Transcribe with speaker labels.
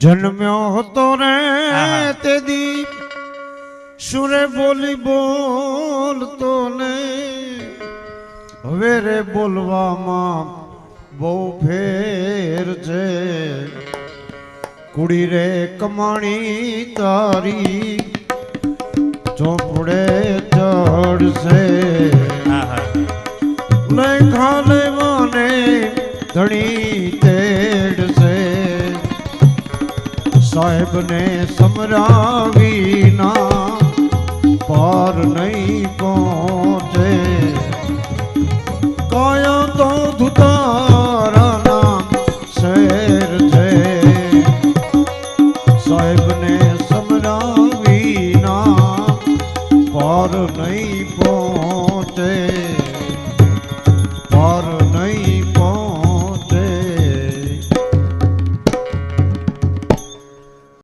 Speaker 1: જન્મ્યો હતો રે તે દી સુરે બોલી બોલતો ને. હવે રે બોલવામાં બહુ ફેર છે. કુડી રે કમાણી તારી ચોપડે ચડશે
Speaker 2: લઈ
Speaker 1: લેખા લેવાને ધણી. સાહેબને સમરાવીના પાર નહીં પહોંચે. કયો તો ધુતારા નામ શેર છે. સાહેબને સમરાવીના પાર નહીં પહોંચે.